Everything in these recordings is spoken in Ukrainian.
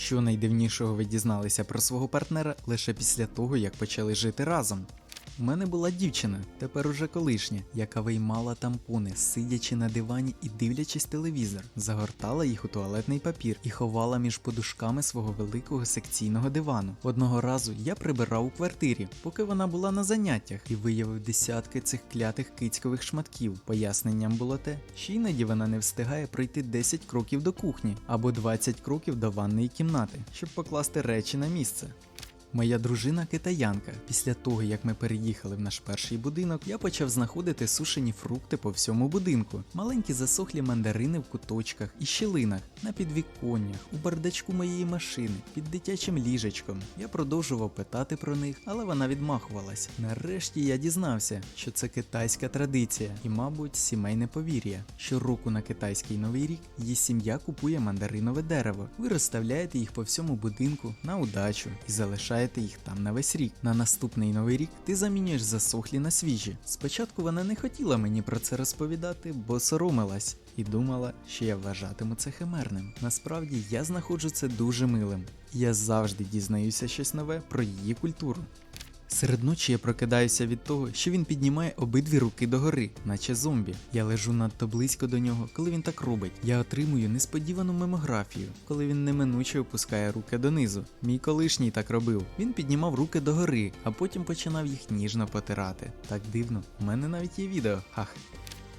Що найдивнішого ви дізналися про свого партнера лише після того, як почали жити разом? У мене була дівчина, тепер уже колишня, яка виймала тампони, сидячи на дивані і дивлячись телевізор, загортала їх у туалетний папір і ховала між подушками свого великого секційного дивану. Одного разу я прибирав у квартирі, поки вона була на заняттях, і виявив десятки цих клятих кицькових шматків. Поясненням було те, що іноді вона не встигає пройти 10 кроків до кухні або 20 кроків до ванної кімнати, щоб покласти речі на місце. Моя дружина китаянка. Після того, як ми переїхали в наш перший будинок, я почав знаходити сушені фрукти по всьому будинку, маленькі засохлі мандарини в куточках і щілинах, на підвіконнях, у бардачку моєї машини, під дитячим ліжечком. Я продовжував питати про них, але вона відмахувалась. Нарешті я дізнався, що це китайська традиція і, мабуть, сімейне повір'я. Щороку на китайський новий рік її сім'я купує мандаринове дерево. Ви розставляєте їх по всьому будинку на удачу і залишаєте їх там на весь рік. На наступний новий рік ти замінюєш засохлі на свіжі. Спочатку вона не хотіла мені про це розповідати, бо соромилась і думала, що я вважатиму це химерним. Насправді я знаходжу це дуже милим. Я завжди дізнаюся щось нове про її культуру. Серед ночі я прокидаюся від того, що він піднімає обидві руки догори, наче зомбі. Я лежу надто близько до нього, коли він так робить. Я отримую несподівану мемографію, коли він неминуче опускає руки донизу. Мій колишній так робив. Він піднімав руки догори, а потім починав їх ніжно потирати. Так дивно, у мене навіть є відео. Ах.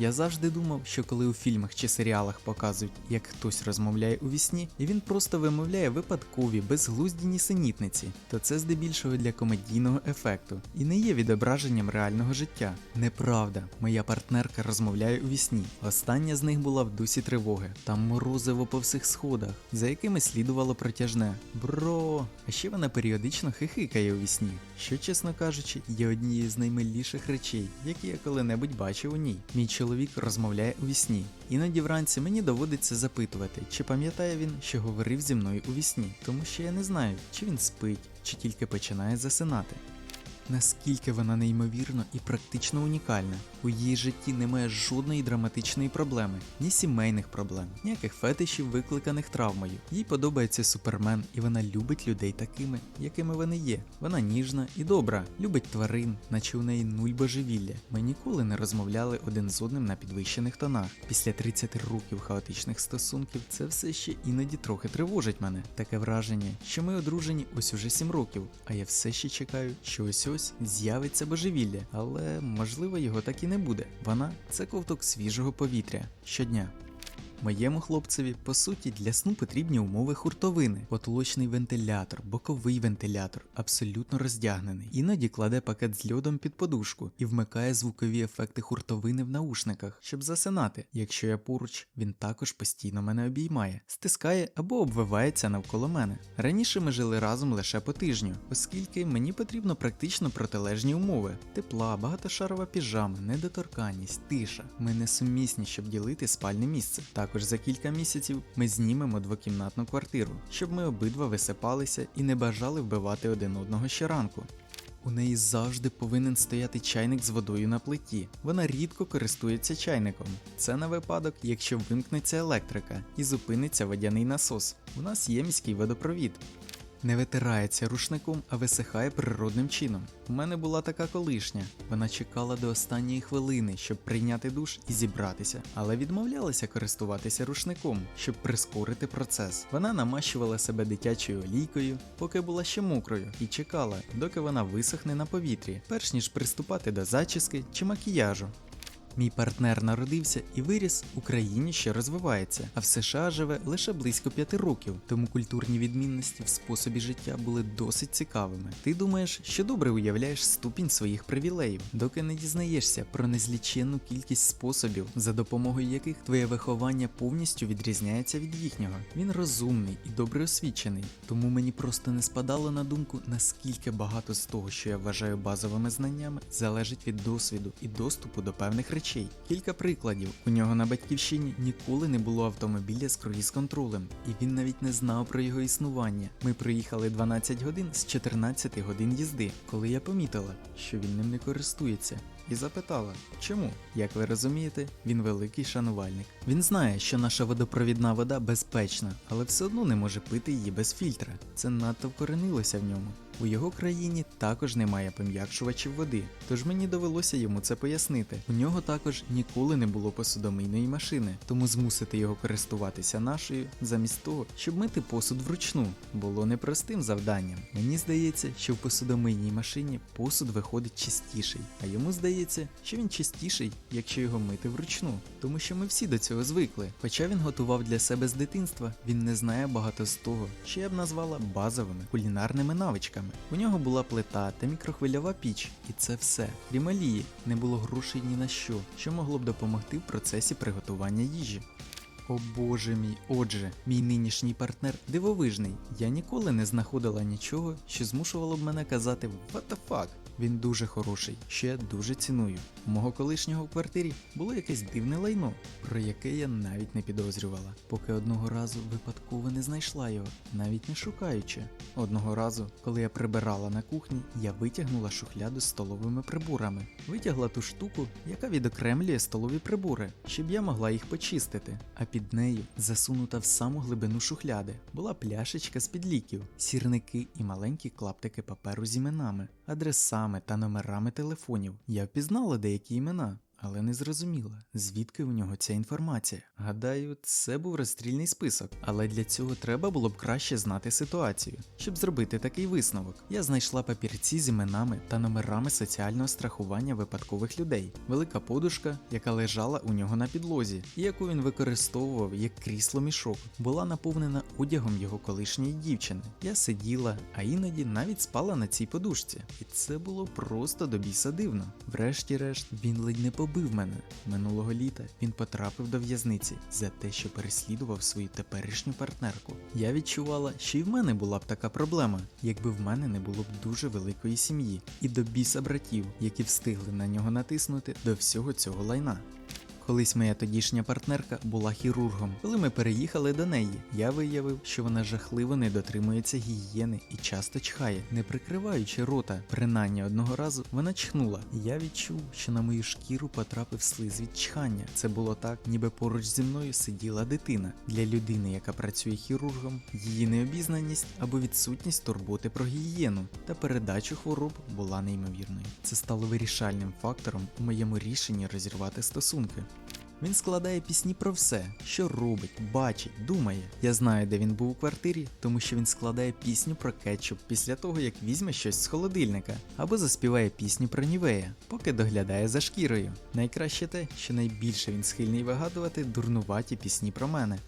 Я завжди думав, що коли у фільмах чи серіалах показують, як хтось розмовляє у вісні, і він просто вимовляє випадкові, безглузді нісенітниці, то це здебільшого для комедійного ефекту і не є відображенням реального життя. Неправда, моя партнерка розмовляє у вісні. Остання з них була в дусі тривоги. Там морозиво по всіх сходах, за якими слідувало протяжне. Бро, а ще вона періодично хихикає у вісні, що, чесно кажучи, є однією з наймиліших речей, які я коли-небудь бачив у ній. Мій чоловік розмовляє у вісні. Іноді вранці мені доводиться запитувати, чи пам'ятає він, що говорив зі мною у вісні, тому що я не знаю, чи він спить, чи тільки починає засинати. Наскільки вона неймовірно і практично унікальна. У її житті немає жодної драматичної проблеми, ні сімейних проблем, ніяких фетишів, викликаних травмою. Їй подобається супермен, і вона любить людей такими, якими вони є. Вона ніжна і добра, любить тварин, наче у неї нуль божевілля. Ми ніколи не розмовляли один з одним на підвищених тонах. Після 30 років хаотичних стосунків це все ще іноді трохи тривожить мене. Таке враження, що ми одружені ось уже 7 років, а я все ще чекаю, що ось ось з'явиться божевілля, але можливо його так і не буде. Вона це ковток свіжого повітря щодня. Моєму хлопцеві, по суті, для сну потрібні умови хуртовини, потолочний вентилятор, боковий вентилятор, абсолютно роздягнений. Іноді кладе пакет з льодом під подушку і вмикає звукові ефекти хуртовини в наушниках, щоб засинати. Якщо я поруч, він також постійно мене обіймає, стискає або обвивається навколо мене. Раніше ми жили разом лише по тижню, оскільки мені потрібно практично протилежні умови: тепла, багатошарова піжама, недоторканність, тиша. Ми не сумісні, щоб ділити спальне місце. Також за кілька місяців ми знімемо двокімнатну квартиру, щоб ми обидва висипалися і не бажали вбивати один одного щоранку. У неї завжди повинен стояти чайник з водою на плиті. Вона рідко користується чайником. Це на випадок, якщо вимкнеться електрика і зупиниться водяний насос. У нас є міський водопровід. Не витирається рушником, а висихає природним чином. У мене була така колишня. Вона чекала до останньої хвилини, щоб прийняти душ і зібратися, але відмовлялася користуватися рушником, щоб прискорити процес. Вона намащувала себе дитячою олійкою, поки була ще мокрою, і чекала, доки вона висохне на повітрі, перш ніж приступати до зачіски чи макіяжу. Мій партнер народився і виріс в Україні, що розвивається, а в США живе лише близько п'яти років, тому культурні відмінності в способі життя були досить цікавими. Ти думаєш, що добре уявляєш ступінь своїх привілеїв, доки не дізнаєшся про незліченну кількість способів, за допомогою яких твоє виховання повністю відрізняється від їхнього. Він розумний і добре освічений, тому мені просто не спадало на думку, наскільки багато з того, що я вважаю базовими знаннями, залежить від досвіду і доступу до певних речей. Кілька прикладів. У нього на батьківщині ніколи не було автомобіля з круїз-контролем, і він навіть не знав про його існування. Ми проїхали 12 годин з 14 годин їзди, коли я помітила, що він ним не користується. і запитала, чому? Як ви розумієте, він великий шанувальник. Він знає, що наша водопровідна вода безпечна, але все одно не може пити її без фільтра. Це надто вкоренилося в ньому. У його країні також немає пом'якшувачів води, тож мені довелося йому це пояснити. У нього також ніколи не було посудомийної машини, тому змусити його користуватися нашою, замість того, щоб мити посуд вручну, було непростим завданням. Мені здається, що в посудомийній машині посуд виходить чистіший, а йому здається, що він чистіший, якщо його мити вручну, тому що ми всі до цього звикли. Хоча він готував для себе з дитинства, він не знає багато з того, що я б назвала базовими кулінарними навичками. У нього була плита та мікрохвильова піч, і це все. Крім Алії, не було грошей ні на що, що могло б допомогти в процесі приготування їжі. О боже мій, отже, мій нинішній партнер дивовижний. Я ніколи не знаходила нічого, що змушувало б мене казати «What the fuck?». Він дуже хороший, я дуже ціную. У мого колишнього в квартирі було якесь дивне лайно, про яке я навіть не підозрювала, поки одного разу випадково не знайшла його, навіть не шукаючи. Одного разу, коли я прибирала на кухні, я витягнула шухляду з столовими приборами, витягла ту штуку, яка відокремлює столові прибори, щоб я могла їх почистити. А під нею, засунута в саму глибину шухляди, була пляшечка з-під ліків, сірники і маленькі клаптики паперу з іменами, адресами та номерами телефонів. Я впізнала деякі імена. Але не зрозуміла, звідки у нього ця інформація. Гадаю, це був розстрільний список, але для цього треба було б краще знати ситуацію, щоб зробити такий висновок. Я знайшла папірці з іменами та номерами соціального страхування випадкових людей, велика подушка, яка лежала у нього на підлозі, і яку він використовував як крісло мішок, була наповнена одягом його колишньої дівчини. Я сиділа, а іноді навіть спала на цій подушці, і це було просто до біса дивно. Врешті-решт, він ледь не побив мене. Минулого літа він потрапив до в'язниці за те, що переслідував свою теперішню партнерку. Я відчувала, що і в мене була б така проблема, якби в мене не було б дуже великої сім'ї, і до біса братів, які встигли на нього натиснути до всього цього лайна. Колись моя тодішня партнерка була хірургом. Коли ми переїхали до неї, я виявив, що вона жахливо не дотримується гігієни і часто чхає, не прикриваючи рота. Принаймні одного разу вона чхнула, я відчув, що на мою шкіру потрапив слиз від чхання. Це було так, ніби поруч зі мною сиділа дитина. Для людини, яка працює хірургом, її необізнаність або відсутність турботи про гігієну та передачу хвороб була неймовірною. Це стало вирішальним фактором у моєму рішенні розірвати стосунки. Він складає пісні про все, що робить, бачить, думає. Я знаю, де він був у квартирі, тому що він складає пісню про кетчуп після того, як візьме щось з холодильника, або заспіває пісню про Нівея, поки доглядає за шкірою. Найкраще те, що найбільше він схильний вигадувати дурнуваті пісні про мене.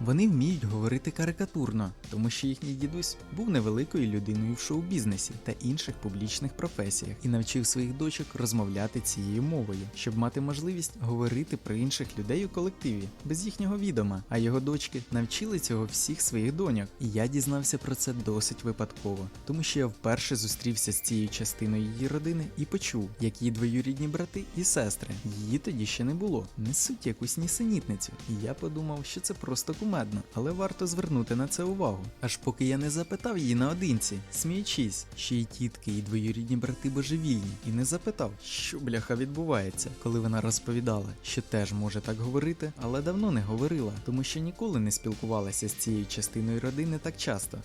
Вони вміють говорити карикатурно, тому що їхній дідусь був невеликою людиною в шоу-бізнесі та інших публічних професіях і навчив своїх дочок розмовляти цією мовою, щоб мати можливість говорити про інших людей у колективі без їхнього відома. А його дочки навчили цього всіх своїх доньок. І я дізнався про це досить випадково, тому що я вперше зустрівся з цією частиною її родини і почув, як її двоюрідні брати і сестри. Її тоді ще не було. Несуть якусь нісенітницю. І я подумав, що це просто кумедно, але варто звернути на це увагу. Аж поки я не запитав її наодинці, сміючись, що її тітки і двоюрідні брати божевільні, і не запитав, що бляха відбувається, коли вона розповідала, що теж може так говорити, але давно не говорила, тому що ніколи не спілкувалася з цією частиною родини так часто.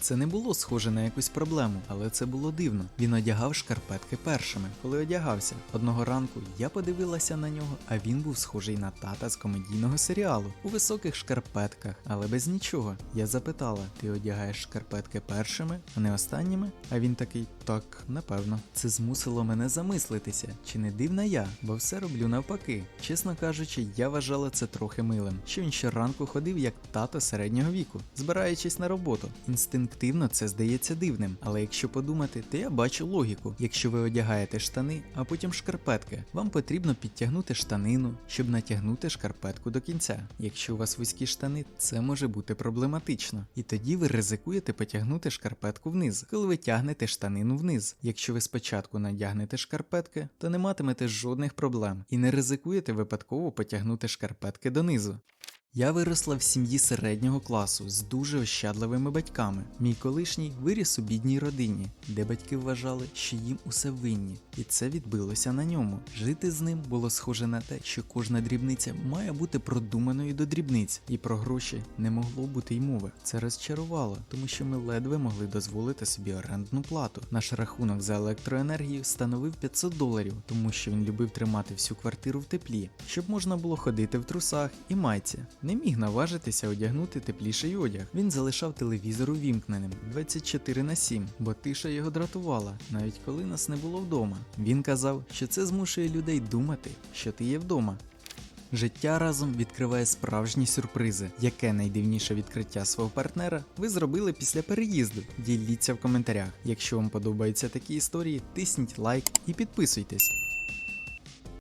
Це не було схоже на якусь проблему, але це було дивно. Він одягав шкарпетки першими. Коли одягався, одного ранку я подивилася на нього, а він був схожий на тата з комедійного серіалу у високих шкарпетках, але без нічого. Я запитала: ти одягаєш шкарпетки першими, а не останніми? А він такий: так, напевно. Це змусило мене замислитися, чи не дивна я, бо все роблю навпаки. Чесно кажучи, я вважала це трохи милим, що він щоранку ходив як тато середнього віку, збираючись на роботу. Інстинктивно це здається дивним, але якщо подумати, то я бачу логіку. Якщо ви одягаєте штани, а потім шкарпетки, вам потрібно підтягнути штанину, щоб натягнути шкарпетку до кінця. Якщо у вас вузькі штани, це може бути проблематично. І тоді ви ризикуєте потягнути шкарпетку вниз, коли ви тягнете штанину вниз. Якщо ви спочатку надягнете шкарпетки, то не матимете жодних проблем і не ризикуєте випадково потягнути шкарпетки донизу. Я виросла в сім'ї середнього класу з дуже ощадливими батьками. Мій колишній виріс у бідній родині, де батьки вважали, що їм усе винні, і це відбилося на ньому. Жити з ним було схоже на те, що кожна дрібниця має бути продуманою до дрібниць, і про гроші не могло бути й мови. Це розчарувало, тому що ми ледве могли дозволити собі орендну плату. Наш рахунок за електроенергію становив 500 доларів, тому що він любив тримати всю квартиру в теплі, щоб можна було ходити в трусах і майці. Не міг наважитися одягнути тепліший одяг. Він залишав телевізор увімкненим 24 на 7, бо тиша його дратувала, навіть коли нас не було вдома. Він казав, що це змушує людей думати, що ти є вдома. Життя разом відкриває справжні сюрпризи. Яке найдивніше відкриття свого партнера ви зробили після переїзду? Діліться в коментарях. Якщо вам подобаються такі історії, тисніть лайк і підписуйтесь.